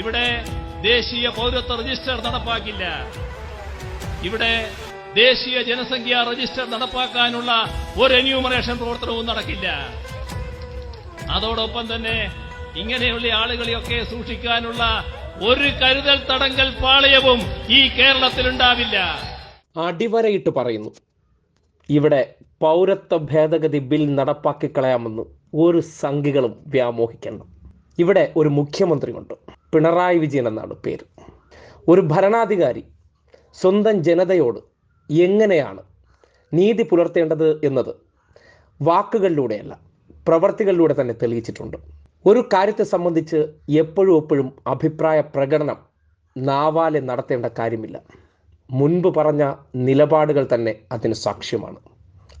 ഇവിടെ ദേശീയ പൗരത്വ രജിസ്റ്റർ നടപ്പാക്കില്ല. ഇവിടെ ദേശീയ ജനസംഖ്യാ രജിസ്റ്റർ നടപ്പാക്കാനുള്ള ഒരു എന്യൂമറേഷൻ പ്രവർത്തനവും നടക്കില്ല. അതോടൊപ്പം തന്നെ ഇങ്ങനെയുള്ള ആളുകളെയൊക്കെ സൂക്ഷിക്കാനുള്ള ഒരു കരുതൽ തടങ്കൽ പാളയവും ഈ കേരളത്തിൽ ഉണ്ടാവില്ല അടിവരയിട്ട് പറയുന്നു. ഇവിടെ പൗരത്വ ഭേദഗതി ബിൽ നടപ്പാക്കി കളയാമെന്ന് ഒരു സംഘികളും വ്യാമോഹിക്കണം. ഇവിടെ ഒരു മുഖ്യമന്ത്രിയുണ്ട്. പിണറായി വിജയൻ എന്നാണ് പേര്. ഒരു ഭരണാധികാരി സ്വന്തം ജനതയോട് എങ്ങനെയാണ് നീതി പുലർത്തേണ്ടത് എന്നത് വാക്കുകളിലൂടെയല്ല പ്രവർത്തികളിലൂടെ തന്നെ തെളിയിച്ചിട്ടുണ്ട്. ഒരു കാര്യത്തെ സംബന്ധിച്ച് എപ്പോഴും എപ്പോഴും അഭിപ്രായ പ്രകടനം നാവാലെ നടത്തേണ്ട കാര്യമില്ല. മുൻപ് പറഞ്ഞ നിലപാടുകൾ തന്നെ അതിന് സാക്ഷ്യമാണ്.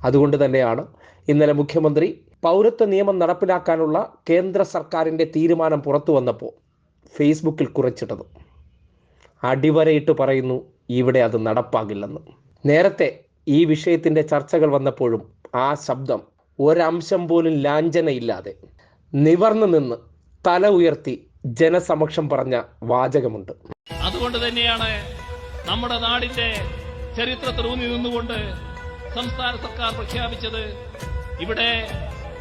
അതുകൊണ്ട് തന്നെയാണ് ഇന്നലെ മുഖ്യമന്ത്രി പൗരത്വ നിയമം നടപ്പിലാക്കാനുള്ള കേന്ദ്ര സർക്കാരിന്റെ തീരുമാനം പുറത്തു വന്നപ്പോൾ ഫേസ്ബുക്കിൽ കുറിച്ചിട്ടത്. അടിവരയിട്ട് പറയുന്നു ഇവിടെ അത് നടപ്പാകില്ലെന്ന്. നേരത്തെ ഈ വിഷയത്തിന്റെ ചർച്ചകൾ വന്നപ്പോഴും ആ ശബ്ദം ഒരംശം പോലും ലാഞ്ചനയില്ലാതെ നിവർന്നു നിന്ന് തല ഉയർത്തി ജനസമക്ഷം പറഞ്ഞ വാചകമുണ്ട്. അതുകൊണ്ട് തന്നെയാണ് നമ്മുടെ നാടിന്റെ ചരിത്രത്തിൽ ഊന്നി നിന്നുകൊണ്ട് സംസ്ഥാന സർക്കാർ പ്രഖ്യാപിച്ചത് ഇവിടെ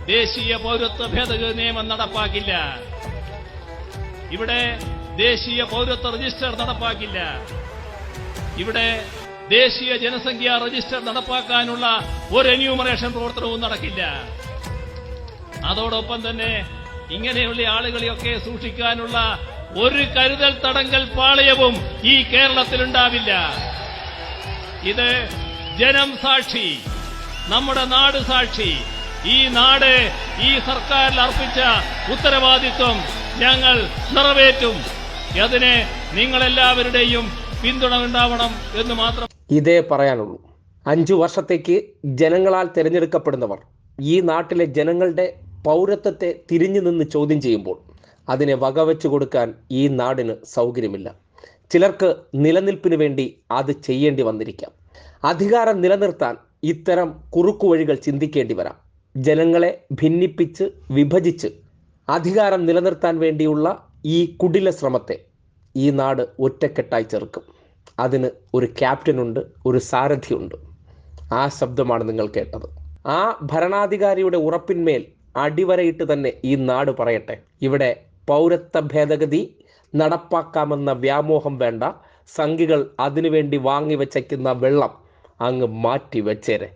ദേശീയ പൗരത്വ ഭേദഗതി നിയമം നടപ്പാക്കില്ല. ഇവിടെ ദേശീയ പൗരത്വ രജിസ്റ്റർ നടപ്പാക്കില്ല. ഇവിടെ ദേശീയ ജനസംഖ്യാ രജിസ്റ്റർ നടപ്പാക്കാനുള്ള ഒരു എന്യൂമറേഷൻ പ്രവർത്തനവും നടക്കില്ല. അതോടൊപ്പം തന്നെ ഇങ്ങനെയുള്ള ആളുകളെയൊക്കെ സൂക്ഷിക്കാനുള്ള ഒരു കരുതൽ തടങ്കൽ പാളയവും ഈ കേരളത്തിലുണ്ടാവില്ല. ഇത് ജനം സാക്ഷി നമ്മുടെ നാട് സാക്ഷി. ഈ നാട് ഈ സർക്കാരിൽ അർപ്പിച്ച ഉത്തരവാദിത്വം ഞങ്ങൾ നിറവേറ്റും. അതിന് നിങ്ങളെല്ലാവരുടെയും പിന്തുണ ഉണ്ടാവണം എന്ന് മാത്രം ഇതേ പറയാനുള്ളൂ. അഞ്ചു വർഷത്തേക്ക് ജനങ്ങളാൽ തിരഞ്ഞെടുക്കപ്പെടുന്നവർ ഈ നാട്ടിലെ ജനങ്ങളുടെ പൗരത്വത്തെ തിരിഞ്ഞു നിന്ന് ചോദ്യം ചെയ്യുമ്പോൾ അതിനെ വകവെച്ചു കൊടുക്കാൻ ഈ നാടിന് സൗകര്യമില്ല. ചിലർക്ക് നിലനിൽപ്പിന് വേണ്ടി അത് ചെയ്യേണ്ടി വന്നിരിക്കാം. അധികാരം നിലനിർത്താൻ ഇത്തരം കുറുക്കുവഴികൾ ചിന്തിക്കേണ്ടി വരാം. ജനങ്ങളെ ഭിന്നിപ്പിച്ച് വിഭജിച്ച് അധികാരം നിലനിർത്താൻ വേണ്ടിയുള്ള ഈ കുടില ശ്രമത്തെ ഈ നാട് ഒറ്റക്കെട്ടായി ചെറുക്കും. അതിന് ഒരു ക്യാപ്റ്റനുണ്ട് ഒരു സാരഥിയുണ്ട്. ആ ശബ്ദമാണ് നിങ്ങൾ കേട്ടത്. ആ ഭരണാധികാരിയുടെ ഉറപ്പിന്മേൽ അടിവരയിട്ട് തന്നെ ഈ നാട് പറയട്ടെ. ഇവിടെ പൗരത്വ ഭേദഗതി നടപ്പാക്കാമെന്ന വ്യാമോഹം വേണ്ട. സംഘികൾ അതിനുവേണ്ടി വാങ്ങി വച്ചയ്ക്കുന്ന വെള്ളം അങ്ങ് മാറ്റി വെച്ചേരെ.